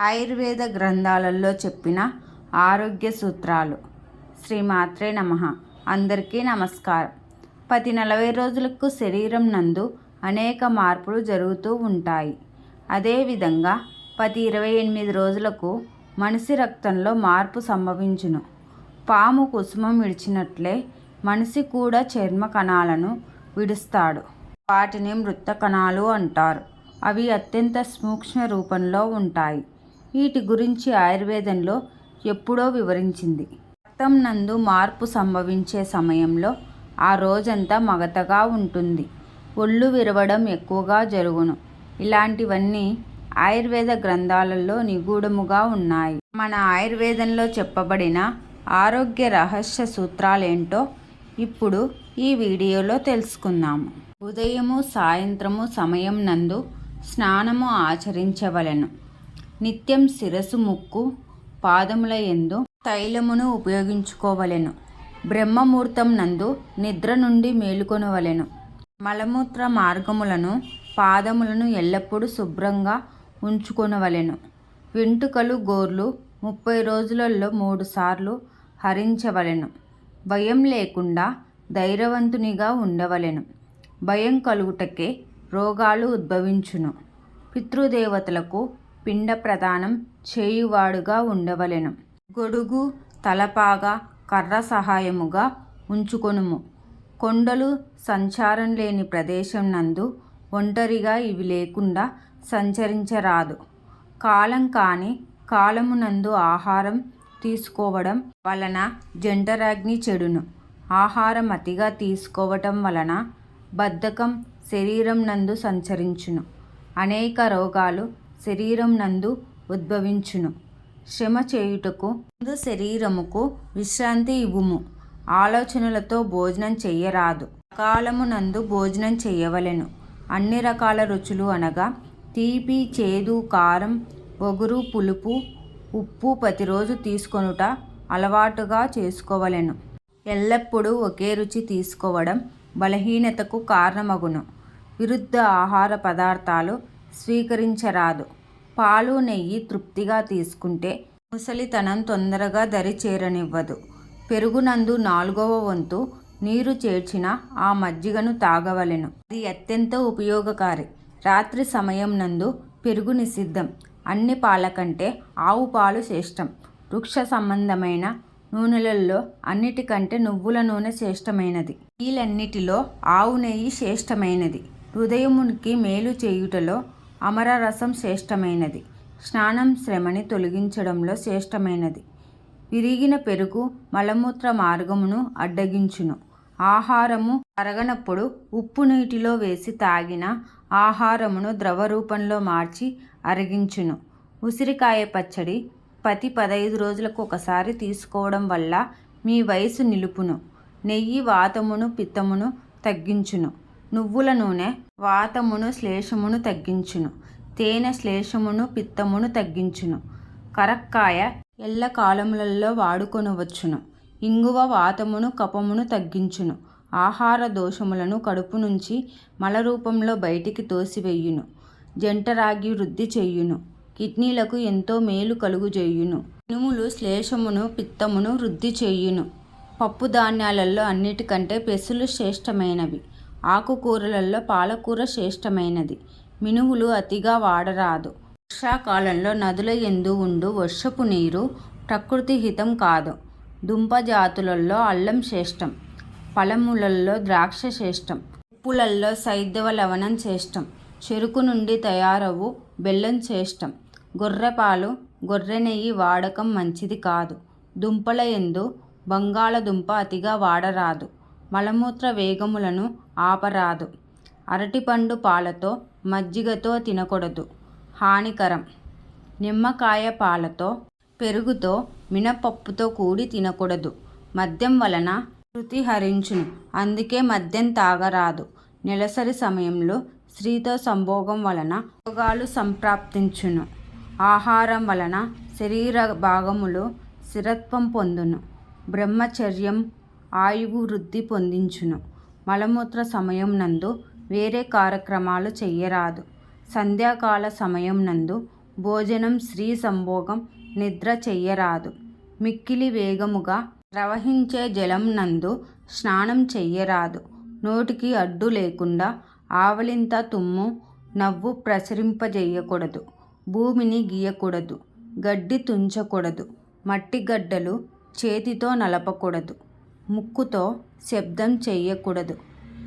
ఆయుర్వేద గ్రంథాలలో చెప్పిన ఆరోగ్య సూత్రాలు. శ్రీ మాత్రే నమ. అందరికీ నమస్కారం. పది నలభై రోజులకు శరీరం నందు అనేక మార్పులు జరుగుతూ ఉంటాయి. అదేవిధంగా పది ఇరవై ఎనిమిది రోజులకు మనిషి రక్తంలో మార్పు సంభవించును. పాము కుసుమం విడిచినట్లే మనిషి కూడా చర్మ కణాలను విడుస్తాడు. వాటిని మృత కణాలు అంటారు. అవి అత్యంత సూక్ష్మ రూపంలో ఉంటాయి. వీటి గురించి ఆయుర్వేదంలో ఎప్పుడో వివరించింది. రక్తం నందు మార్పు సంభవించే సమయంలో ఆ రోజంతా మగతగా ఉంటుంది. ఒళ్ళు విరవడం ఎక్కువగా జరుగును. ఇలాంటివన్నీ ఆయుర్వేద గ్రంథాలలో నిగూఢముగా ఉన్నాయి. మన ఆయుర్వేదంలో చెప్పబడిన ఆరోగ్య రహస్య సూత్రాలేంటో ఇప్పుడు ఈ వీడియోలో తెలుసుకుందాము. ఉదయము సాయంత్రము సమయం నందు స్నానము ఆచరించవలెను. నిత్యం శిరసు ముక్కు పాదముల ఎందు తైలమును ఉపయోగించుకోవలెను. బ్రహ్మముహూర్తం నందు నిద్ర నుండి మేలుకొనవలెను. మలమూత్ర మార్గములను పాదములను ఎల్లప్పుడూ శుభ్రంగా ఉంచుకొనవలెను. వెంట్రుకలు గోర్లు ముప్పై రోజులలో మూడు సార్లు హరించవలెను. భయం లేకుండా ధైర్యవంతునిగా ఉండవలెను. భయం కలుగుటకే రోగాలు ఉద్భవించును. పితృదేవతలకు పిండ ప్రదానం చేయువాడుగా ఉండవలెను. గొడుగు తలపాగా కర్ర సహాయముగా ఉంచుకొనుము. కొండలు సంచారం లేని ప్రదేశం నందు ఒంటరిగా ఇవి లేకుండా సంచరించరాదు. కాలం కాని కాలమునందు ఆహారం తీసుకోవడం వలన జంటరాగ్ని చెడును. ఆహారం అతిగా తీసుకోవటం వలన బద్ధకం శరీరం నందు సంచరించును. అనేక రోగాలు శరీరం నందు ఉద్భవించును. శ్రమ చేయుటకు ముందు శరీరముకు విశ్రాంతి ఇవ్వుము. ఆలోచనలతో భోజనం చెయ్యరాదు. కాలము నందు భోజనం చేయవలెను అన్ని రకాల రుచులు అనగా తీపి చేదు కారం ఒగురు పులుపు ఉప్పు ప్రతిరోజు తీసుకొనుట అలవాటుగా చేసుకోవలెను. ఎల్లప్పుడూ ఒకే రుచి తీసుకోవడం బలహీనతకు కారణమగును. విరుద్ధ ఆహార పదార్థాలు స్వీకరించరాదు. పాలు నెయ్యి తృప్తిగా తీసుకుంటే ముసలితనం తొందరగా దరి చేరనివ్వదు పెరుగునందు నాలుగవ వంతు నీరు చేర్చిన ఆ మజ్జిగను తాగవలెను. అది అత్యంత ఉపయోగకారి. రాత్రి సమయం నందు పెరుగు నిషిద్ధం. అన్ని పాల కంటే ఆవు పాలు శ్రేష్టం. వృక్ష సంబంధమైన నూనెలలో అన్నిటికంటే నువ్వుల నూనె శ్రేష్టమైనది. వీలన్నిటిలో ఆవు నెయ్యి శ్రేష్టమైనది. హృదయమునికి మేలు చేయుటలో అమర రసం శ్రేష్టమైనది. స్నానం శ్రమని తొలగించడంలో శ్రేష్టమైనది. విరిగిన పెరుగు మలమూత్ర మార్గమును అడ్డగించును. ఆహారము అరగనప్పుడు ఉప్పు నీటిలో వేసి తాగిన ఆహారమును ద్రవ రూపంలో మార్చి అరిగించును. ఉసిరికాయ పచ్చడి ప్రతి పదహైదు రోజులకు ఒకసారి తీసుకోవడం వల్ల మీ వయసు నిలుపును. నెయ్యి వాతమును పిత్తమును తగ్గించును. నువ్వుల నూనె వాతమును శ్లేషమును తగ్గించును. తేనె శ్లేషమును పిత్తమును తగ్గించును. కరక్కాయ ఎల్ల కాలములలో వాడుకొనవచ్చును. ఇంగువ వాతమును కపమును తగ్గించును. ఆహార దోషములను కడుపు నుంచి మల రూపంలో బయటికి తోసివేయును. జంటరాగి వృద్ధి చెయ్యును కిడ్నీలకు ఎంతో మేలు కలుగుజేయును. ఇనుములు శ్లేషమును పిత్తమును వృద్ధి చేయును. పప్పు ధాన్యాలలో అన్నిటికంటే పెసులు శ్రేష్టమైనవి. ఆకుకూరలలో పాలకూర శ్రేష్టమైనది. మినువులు అతిగా వాడరాదు. వర్షాకాలంలో నదుల ఎందు ఉండు వర్షపు నీరు ప్రకృతి హితం కాదు. దుంప జాతులలో అల్లం శ్రేష్టం. ఫలములలో ద్రాక్ష శ్రేష్టం. ఉప్పులల్లో సైద్ధవ లవణం శ్రేష్టం. చెరుకు నుండి తయారవు బెల్లం శ్రేష్టం. గొర్రెపాలు గొర్రె నెయ్యి వాడకం మంచిది కాదు. దుంపల ఎందు బంగాళదుంప అతిగా వాడరాదు. మలమూత్ర వేగములను ఆపరాదు. అరటిపండు పాలతో మజ్జిగతో తినకూడదు. హానికరం. నిమ్మకాయ పాలతో పెరుగుతో మినపప్పుతో కూడి తినకూడదు. మద్యం వలన శృతి హరించును. అందుకే మద్యం తాగరాదు. నెలసరి సమయంలో స్త్రీతో సంభోగం వలన రోగాలు సంప్రాప్తించును. ఆహారం వలన శరీర భాగములు స్థిరత్వం పొందును. బ్రహ్మచర్యం ఆయువు వృద్ధి పొందించును. మలమూత్ర సమయం నందు వేరే కార్యక్రమాలు చెయ్యరాదు. సంధ్యాకాల సమయం నందు భోజనం స్త్రీ సంభోగం నిద్ర చెయ్యరాదు. మిక్కిలి వేగముగా ప్రవహించే జలం నందు స్నానం చెయ్యరాదు. నోటికి అడ్డు లేకుండా ఆవలింత తుమ్ము నవ్వు ప్రసరింపజేయకూడదు. భూమిని గీయకూడదు. గడ్డి తుంచకూడదు. మట్టి గడ్డలు చేతితో నలపకూడదు. ముక్కుతో శబ్దం చెయ్యకూడదు.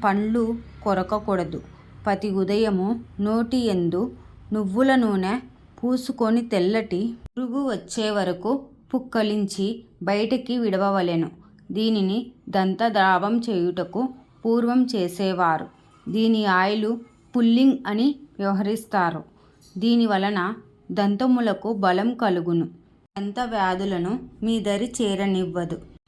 పండ్లు కొరకకూడదు. ప్రతి ఉదయము నోటి ఎందు నువ్వుల నూనె పూసుకొని తెల్లటి పురుగు వచ్చే వరకు పుక్కలించి బయటికి విడవవలెను. దీనిని దంతద్రావం చేయుటకు పూర్వం చేసేవారు. దీని ఆయిలు పుల్లింగ్ అని వ్యవహరిస్తారు. దీని వలన దంతములకు బలం కలుగును. దంత వ్యాధులను మీ దరి చేరనివ్వదు.